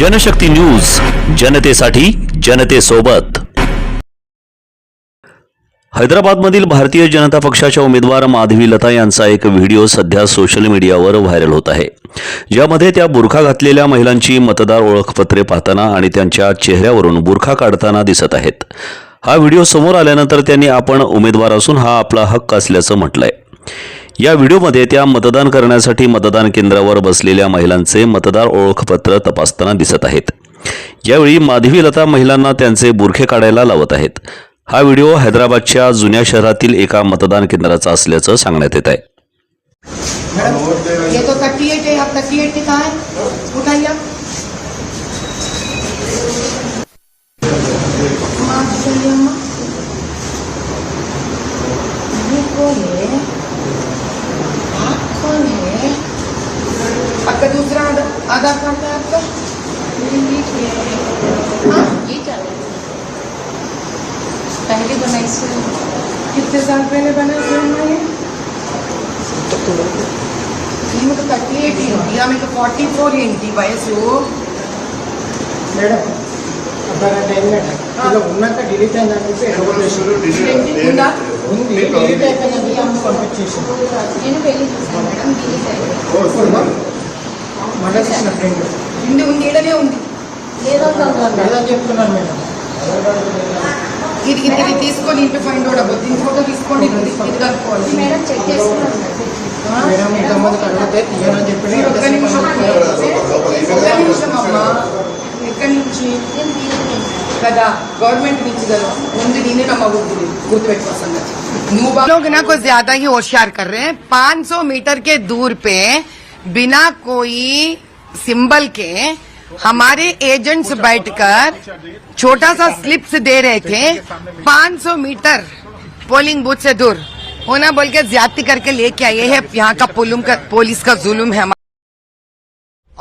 Janshakti news जनतेसाठी जनतेसोबत हैदराबादमधील भारतीय जनता पक्षाच्या उमेदवार माधवी लता यांचा एक व्हिडिओ सध्या सोशल मीडियावर व्हायरल होत आहे ज्यामध्ये त्या बुरखा घातलेल्या महिलांची मतदार ओळखपत्रे पाहताना आणि त्यांच्या चेहऱ्यावरून बुरखा काढताना दिसत आहेत हा व्हिडिओ समोर आल्यानंतर त्यांनी आपण उमेदवार असून हा आपला हक्क असल्याचं म्हटलंय या व्हिडिओमध्ये त्या मतदान करण्यासाठी मतदान केंद्रावर बसलेल्या महिलांचे मतदार ओळखपत्र तपासताना दिसत आहेत यावेळी माधवी लता महिलांना त्यांचे बुरखे काढायला लावत आहेत हा व्हिडिओ हैदराबादच्या जुन्या शहरातील एका मतदान केंद्राचा असल्याचं सांगण्यात येत आहे आधार कार्ड में आपका हाँ? पहले बनाई से कितने साल पहले बना फिल्म में मेरे को थर्टी एट इंडिया मेरे तो फोर्टी फोर इंटी वयसु మేడం అబ్బాయి టైం మేడం डिलीट ఉన్నాక డిలీట్ అయినా డిలీట్ అయిపోయినది మడసన ఫ్రెండ్స్ ఇండి ఉండి ఇదంతా అంతా నేను చేస్తున్నాను నేను ఇది తీసి ఇంకో వైపు పోయొడ బొది ఇంకో చోట తీస్కొంది ఇది గుర్తుకోండి మేడం చెక్ చేసుకోండి మేడం తమ కడప తియన చెప్పేది ఒక్క నిమిషం మమ్మ ఇక నుంచి కదా గవర్నమెంట్ నుంచి కదా నేను నిన్న కమ గుర్తుపెట్టుకో సంగతి న్యూ బ్లోగ్ నాకు ज्यादा ही होशियार कर रहे हैं 500 मीटर के दूर पे बिना कोई सिंबल के हमारे एजेंट्स बैठकर छोटा सा स्लिप्स दे रहे थे 500 मीटर पोलिंग बूथ से दूर होना बोल के ज्यादा करके लेके आए है यहाँ का पुलुम का पुलिस का जुलूम है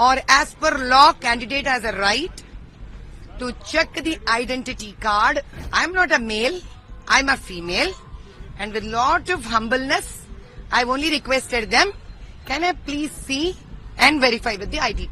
और as per law candidate has a right to check the identity card I am not a male I am a female and with lot of humbleness I only requested them Can I please see and verify with the ID?